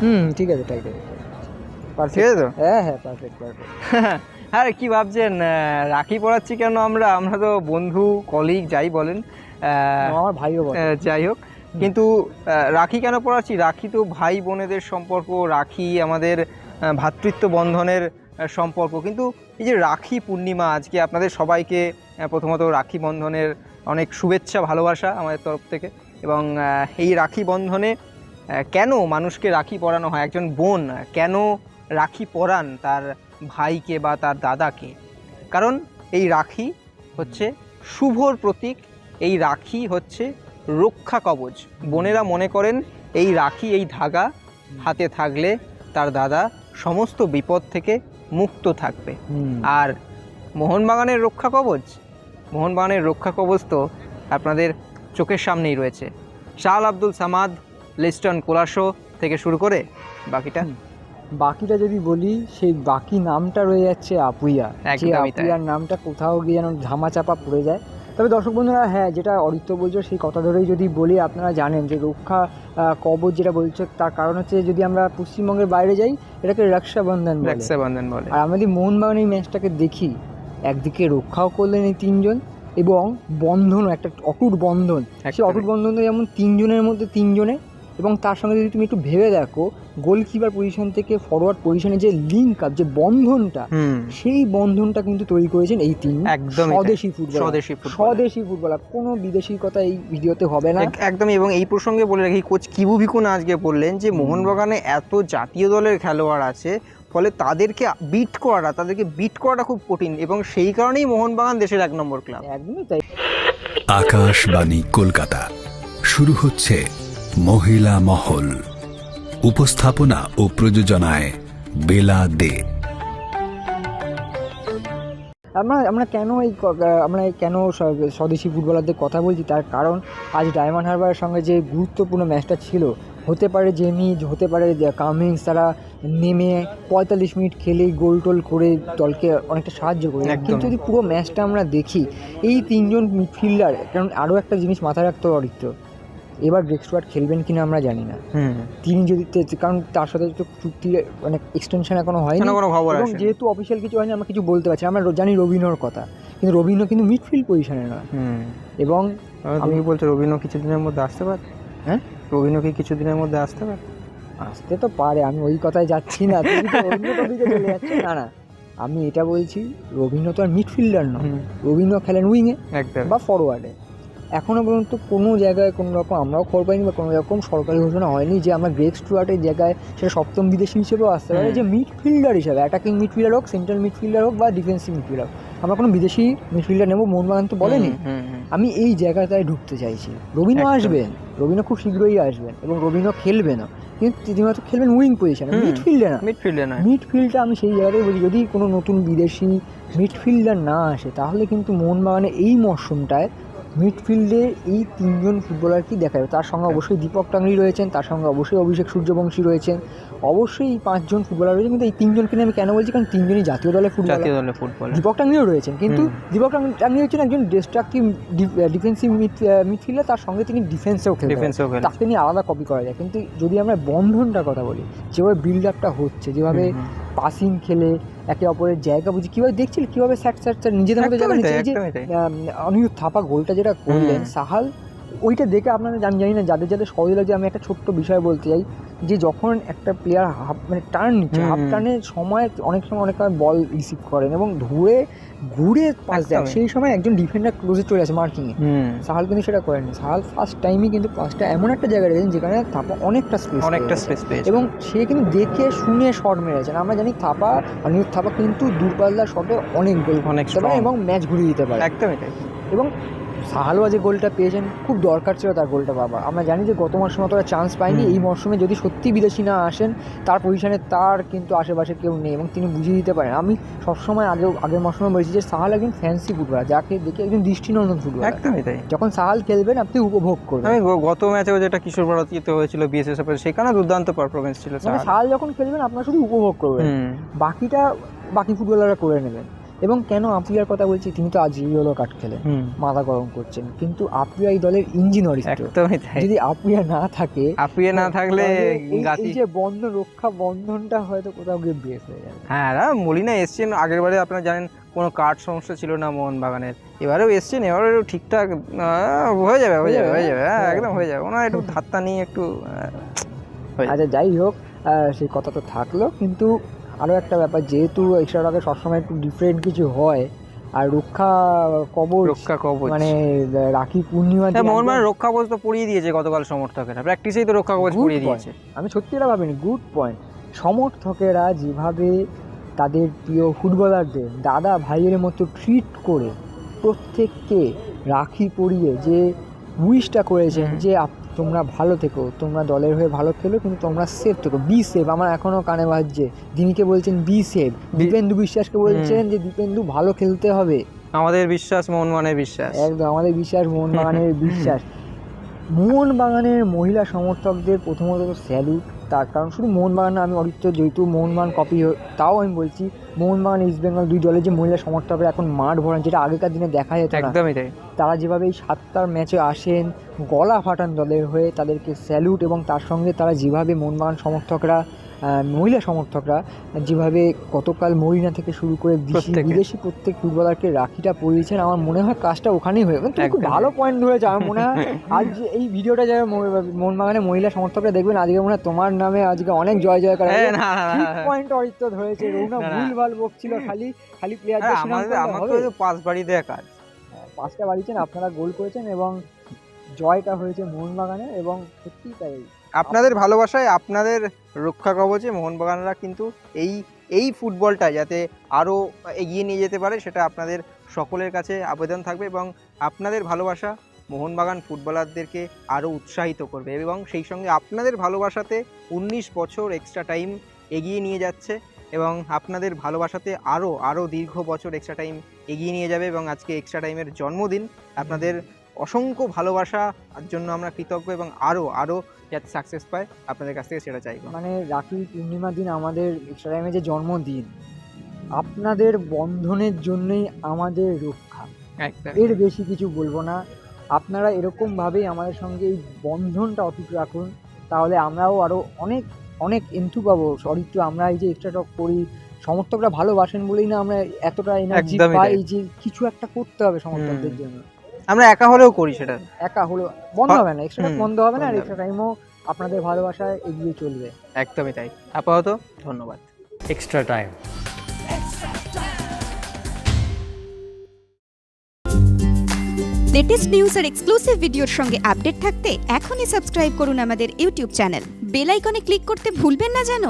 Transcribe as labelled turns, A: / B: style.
A: হুম ঠিক আছে ঠিক আছে? পারফেক্ট
B: তো
A: হ্যাঁ হ্যাঁ পারফেক্ট পারফেক্ট
B: হ্যাঁ কি ভাবছেন? রাখি পড়াচ্ছি কেন আমরা? আমরা তো বন্ধু কলিগ যাই বলেন।
A: আমার ভাইও বলে
B: যাই হোক। কিন্তু রাখি কেন পড়াচ্ছি? রাখি তো ভাই বোনেদের সম্পর্ক রাখি আমাদের ভ্রাতৃত্ব বন্ধনের সম্পর্ক। কিন্তু এই যে রাখি পূর্ণিমা আজকে আপনাদের সবাইকে প্রথমত রাখি বন্ধনের অনেক শুভেচ্ছা ভালোবাসা আমাদের তরফ থেকে। এবং এই রাখি বন্ধনে কেন মানুষকে রাখি পরানো হয়? একজন বোন কেন রাখি পরান তার ভাইকে বা তার দাদাকে? কারণ এই রাখি হচ্ছে শুভর প্রতীক এই রাখি হচ্ছে রক্ষা কবচ। বোনেরা মনে করেন এই রাখি এই ধাগা হাতে থাকলে তার দাদা সমস্ত বিপদ থেকে মুক্ত থাকবে। আর মোহনবাগানের রক্ষা কবচ? মোহনবাগানের রক্ষা কবচ তো আপনাদের চোখের সামনেই রয়েছে। শাল আব্দুল সামাদ লিস্টন কোলাশো থেকে শুরু করে বাকিটা?
A: বাকিটা যদি বলি সেই বাকি নামটা রয়ে যাচ্ছে আপুইয়া। যে আপুইয়ার নামটা কোথাও গিয়ে যেন ধামাচাপা পড়ে যায়। তবে দর্শক বন্ধুরা হ্যাঁ যেটা অরিত্য বলছো সেই কথা ধরেই যদি বলি আপনারা জানেন যে রক্ষা কবচ যেটা বলছে তার কারণ হচ্ছে যদি আমরা পশ্চিমবঙ্গের বাইরে যাই এটাকে রক্ষাবন্ধন বলে।
B: রক্ষাবন্ধন বলে।
A: আর আমাদের মোহনবাগান এই ম্যাচটাকে দেখি। একদিকে রক্ষাও করলেন এই তিনজন এবং বন্ধনও একটা অটুট বন্ধন। সেই। অটুট বন্ধনটা যেমন তিনজনের মধ্যে তিনজনে এবং তার সঙ্গে যদি তুমি একটু ভেবে দেখো গোলকিপার পজিশন থেকে ফরওয়ার্ড পজিশনে যে লিঙ্ক আপ যে বন্ধনটা সেই বন্ধনটা কিন্তু তৈরি করেছেন এই তিন
B: একদম
A: স্বদেশি ফুটবল
B: স্বদেশি।
A: স্বদেশি ফুটবলার কোনো বিদেশি কথা এই ভিডিওতে হবে না।
B: এক- একদমই এবং এই প্রসঙ্গে বলে রাখি কোচ কিবু ভিকুন আজকে বললেন যে মোহনবাগানে এত জাতীয় দলের খেলোয়াড় আছে ফলে তাদেরকে বিট করাটা তাদেরকে বিট করাটা খুব কঠিন এবং সেই কারণেই মোহনবাগান দেশের এক নম্বর ক্লাব
A: একদমই তাই।
C: আকাশবাণী কলকাতা। শুরু হচ্ছে মহিলা মহল। উপস্থাপনা ও প্রযোজনায় বেলা দে।
A: আমরা আমরা কেন এই ক- আমরা এই কেন স্বদেশি ফুটবলারদের কথা বলছি? তার কারণ আজ ডায়মন্ড হারবারের সঙ্গে যে গুরুত্বপূর্ণ ম্যাচটা ছিল হতে পারে জেমিজ হতে পারে কামিংস তারা নেমে পঁয়তাল্লিশ মিনিট খেলেই গোল টোল করে দলকে অনেকটা সাহায্য করে। কিন্তু যদি পুরো ম্যাচটা আমরা দেখি এই তিনজন মিডফিল্ডার কারণ আরও একটা জিনিস মাথায় রাখতে হবে অরিত্র। এবার গ্রেক স্টুয়ার্ট খেলবেন কিনা আমরা জানি না। তিনি যদি কারণ তার সাথে তো চুক্তি মানে এক্সটেনশন এখনও হয়নি।
B: কেন কোনো খবর
A: এবং যেহেতু অফিসিয়াল কিছু হয়নি আমরা কিছু বলতে পারছি আমরা জানি রবিনোর কথা। কিন্তু রবিনো কিন্তু মিডফিল্ড পজিশনে
B: না
A: এবং
B: কি বলছো রবিনো কিছুদিনের মধ্যে আসতে পারে?
A: হ্যাঁ?
B: রবিনো কি কিছুদিনের মধ্যে আসতে পারে?
A: আসতে তো পারে আমি ওই কথায় যাচ্ছি না। তুমি তো অন্য টপিকে চলে যাচ্ছ। না না। আমি এটা বলছি রবিনো তো আর মিডফিল্ডার নয়। রবিনো খেলেন উইংয়ে বা ফরওয়ার্ডে এখনও পর্যন্ত কোনো জায়গায় কোনো রকম আমরাও খবর পাইনি বা কোনো রকম সরকারি ঘোষণা হয়নি যে আমরা গ্রেক স্টুয়ার্টের জায়গায় সেটা সপ্তম বিদেশি হিসেবেও আসতে পারে যে মিডফিল্ডার হিসাবে অ্যাটাকিং মিডফিল্ডার হোক সেন্ট্রাল মিডফিল্ডার হোক বা ডিফেন্সিভ মিডফিল্ডার হোক। আমরা কোনো বিদেশি মিডফিল্ডার নেব মোহনবাগান তো বলেনি। আমি এই জায়গাটায় ঢুকতে চাইছি। রবিনো আসবেন রবিনো খুব শীঘ্রই আসবেন এবং রবিনো খেলবেনও কিন্তু তিনি হয়তো খেলবেন উইং পজিশনে। মিডফিল্ডে না।
B: মিডফিল্ডে নয়।
A: মিডফিল্ডটা আমি সেই জায়গাটাই বলি যদি কোনো নতুন বিদেশি মিডফিল্ডার না আসে তাহলে কিন্তু মোহনবাগানে এই মরশুমটায় মিডফিল্ডে এই তিনজন ফুটবলারকেই দেখা যাবে তার সঙ্গে অবশ্যই দীপক টাংরি রয়েছেন তার সঙ্গে অবশ্যই অভিষেক সূর্যবংশী রয়েছেন। অবশ্যই এই পাঁচজন ফুটবলার রয়েছেন কিন্তু এই তিনজনকে নিয়ে আমি কেন বলছি? কারণ তিনজনই জাতীয় দলের ফুটবলার।
B: জাতীয় দলের ফুটবল
A: দীপক টাংরিও রয়েছেন কিন্তু দীপক টাং- টাংরি হচ্ছেন একজন ডিস্ট্রাকটিভ ডিফেন্সিভ মিড মিডফিল্ডার তার সঙ্গে তিনি ডিফেন্সেও খেলতে পারেন।
B: ডিফেন্সেও খেলে
A: তাকে নিয়ে আলাদা কপি করা যায়। কিন্তু যদি আমরা বন্ধনটার কথা বলি যেভাবে বিল্ড আপটা হচ্ছে যেভাবে পাসিং খেলে একে অপরের জায়গা বুঝি কীভাবে দেখছিল? কীভাবে স্যাট স্যাট নিজেদের মধ্যে জায়গা নিচ্ছে যে অনিরুদ্ধ থাপা গোলটা যেটা করলেন সাহাল ওইটা দেখে আপনারা জানি জানি না যাদের যাদের সহজ লাগছে আমি একটা ছোট্ট বিষয় বলতে চাই যে যখন একটা প্লেয়ার হাফ মানে টার্ন নিচ্ছে হাফ। টার্নের সময় অনেক সময় অনেক সময় বল রিসিভ করেন এবং ধরে ঘুরে পাস দেয় সেই সময় একজন ডিফেন্ডার ক্লোজে চলে আসে মার্কিংয়ে সাহাল কিন্তু সেটা করেনি সাহাল ফার্স্ট টাইমই কিন্তু পাসটা এমন একটা জায়গায় রেখেছেন যেখানে থাপা অনেকটা স্পেস
B: অনেকটা স্পেস পেয়েছে
A: এবং সে কিন্তু দেখে শুনে শট মেরেছেন। আমরা জানি থাপা অনিরুদ্ধ থাপা কিন্তু দূরপাল্লার শটে অনেক গোল
B: অনেক।
A: এবং ম্যাচ ঘুরিয়ে দিতে পারে।
B: একদমই তাই।
A: এবং সাহালওয়া যে গোলটা পেয়েছেন খুব দরকার ছিল তার গোলটা বাবা আমরা জানি যে গত মরশুমে অতটা চান্স পায়নি
B: হুম।
A: এই মরশুমে যদি সত্যি বিদেশি না আসেন তার পজিশনে তার কিন্তু আশেপাশে কেউ নেই এবং তিনি বুঝিয়ে দিতে পারেন। আমি সবসময় আগে আগের মরশুমে বলেছি যে সাহাল একজন ফ্যান্সি ফুটবলার যাকে দেখে একজন দৃষ্টিনন্দন ফুটবলার
B: একদমই তাই।
A: যখন সাহাল খেলবেন আপনি উপভোগ করবেন।
B: আমি গত ম্যাচেও যেটা কিশোর ভারতীতে হয়েছিল বিএসএসএফ এর সেখানে দুর্দান্ত পারফরমেন্স ছিল
A: মানে সাহাল। যখন খেলবেন আপনার শুধু উপভোগ করবেন। বাকিটা বাকি ফুটবলাররা করে নেবেন। এবং কেন আপিয়ার কথা বলছি তিনি তো আজ ইয়েলো কার্ড খেলেন
B: হুম।
A: মাথা গরম করছেন। কিন্তু আপিয়া এই দলের ইঞ্জিন অরিস্ট
B: একদমই তাই।
A: যদি আপিয়া না থাকে
B: আপিয়ে না থাকলে
A: তাহলে এই- যে বন্ধ রক্ষা বন্ধনটা হয়তো কোথাও গিয়ে ব্রেক হয়ে যাবে।
B: হ্যাঁ মলিনা এসছেন আগের বারে আপনারা জানেন কোনো কার্ড সমস্যা ছিল না মোহনবাগানের। এবারেও এসছেন এবারেও ঠিকঠাক হয়ে যাবে হয়ে যাবে হয়ে যাবে হ্যাঁ
A: হ্যাঁ।
B: একদম হয়ে যাবে। ওনার একটু ধাত্তা নিয়ে একটু হয়ে।
A: আচ্ছা যাই হোক সেই কথা তো থাকল কিন্তু আরও একটা ব্যাপার যেহেতু এক্সট্রা সবসময় একটু ডিফারেন্ট কিছু হয় আর রক্ষা কবচ
B: রক্ষা কবচ।
A: মানে রাখি পূর্ণিমা
B: হ্যাঁ
A: দিন
B: মোহনবাগান
A: একদম-
B: রক্ষা কবচ তো পরিয়ে দিয়েছে গতকাল সমর্থকেরা। প্র্যাকটিসেই তো রক্ষা কবচ
A: point.
B: দিয়েছে।
A: আমি সত্যি এটা ভাবিনি গুড পয়েন্ট সমর্থকেরা যেভাবে তাদের প্রিয় ফুটবলারদের দাদা ভাইয়ের মতো ট্রিট করে প্রত্যেককে রাখি পরিয়ে যে উইশটা করেছেন যে আপ- তোমরা ভালো থেকো তোমরা দলের হয়ে ভালো খেলো কিন্তু তোমরা সেফ থেকো বি সেফ আমার এখনও কানে বাজছে। দিনীকে বলছেন বি সেফ দীপেন্দু বিশ্বাসকে বলছেন যে দীপেন্দু ভালো খেলতে হবে।
B: আমাদের বিশ্বাস মোহনবাগানের বিশ্বাস।
A: একদম আমাদের বিশ্বাস মোহনবাগানের বিশ্বাস। মোহনবাগানের মহিলা সমর্থকদের প্রথমত স্যালুট তার কারণ শুধু মোহনবাগান না, আমি অরিত্য যেহেতু মোহনবাগান কপি তাও আমি বলছি মোহনবাগান ইস্ট বেঙ্গল দুই দলের যে মহিলা সমর্থকরা এখন মাঠ ভরান যেটা আগেকার দিনে দেখা যেত
B: একদমই তাই।
A: তারা যেভাবে এই সাতটার ম্যাচে আসেন গলা ফাটান দলের হয়ে তাদেরকে স্যালুট এবং তার সঙ্গে তারা যেভাবে মোহনবাগান সমর্থকরা মহিলা সমর্থকরা যেভাবে গতকাল মরিনা থেকে শুরু করে বিদেশি প্রত্যেক ফুটবলারকে রাখিটা পরিয়েছেন আমার মনে হয় কাজটা ওখানেই হয়ে গেল। তুমি খুব ভালো পয়েন্ট ধরেছে আমার মনে হয় আজ এই ভিডিওটা যারা মোহনবাগানের মহিলা সমর্থকরা দেখবেন আজকে মনে হয় তোমার নামে আজকে অনেক জয় জয় করা। পয়েন্ট অরিত্য ধরেছে রৌনা। ভুল ভালো বকছিল খালি খালি প্লেয়ারদের
B: হ্যাঁ, আমাদের পাঁচ বাড়ি দেয়া কাজ
A: হ্যাঁ, পাঁচটা বাড়িছেন আপনারা গোল করেছেন এবং জয়টা হয়েছে মোহনবাগানে এবং সত্যিই তাই
B: আপনাদের ভালোবাসায় আপনাদের রক্ষা কবচে মোহনবাগানরা কিন্তু এই এই ফুটবলটা যাতে আরও এগিয়ে নিয়ে যেতে পারে, সেটা আপনাদের সকলের কাছে আবেদন থাকবে এবং আপনাদের ভালোবাসা মোহনবাগান ফুটবলারদেরকে আরও উৎসাহিত করবে এবং সেই সঙ্গে আপনাদের ভালোবাসাতে উনিশ বছর এক্সট্রা টাইম এগিয়ে নিয়ে যাচ্ছে এবং আপনাদের ভালোবাসাতে আরও আরও দীর্ঘ বছর এক্সট্রা টাইম এগিয়ে নিয়ে যাবে এবং আজকে এক্সট্রা টাইমের জন্মদিন, আপনাদের অসংখ্য ভালোবাসার জন্য আমরা কৃতজ্ঞ এবং আরও আরও যাতে সাকসেস পায় আপনাদের কাছ থেকে সেটা চাইব।
A: মানে রাখি পূর্ণিমা দিন আমাদের টাইমে যে জন্মদিন আপনাদের বন্ধনের জন্যই আমাদের রক্ষা। এর বেশি কিছু বলব না। আপনারা এরকমভাবেই আমাদের সঙ্গে এই বন্ধনটা অটুট রাখুন। তাহলে আমরাও আরও অনেক অনেক এন্থু পাবো। সরিত্র আমরা এই যে এক্সট্রা টক করি সমর্থকরা ভালোবাসেন বলেই না আমরা এতটা এনার্জি পাই যে কিছু একটা করতে হবে সমর্থকদের জন্য।
B: আমরা একা হলেও করি সেটা।
A: একা হলেও বন্ধ হবে না এক্সট্রা বন্ধ হবে না আর এক্সট্রা টাইমও আপনাদের ভালোবাসায় এগিয়ে চলবে।
B: একদমই তাই। আপাতত ধন্যবাদ।
D: Extra time.
E: লেটেস্ট নিউজ আর এক্সক্লুসিভ ভিডিওর সঙ্গে আপডেট থাকতে এখনই সাবস্ক্রাইব করুন আমাদের ইউটিউব চ্যানেল বেল আইকনে ক্লিক করতে ভুলবেন না যেন।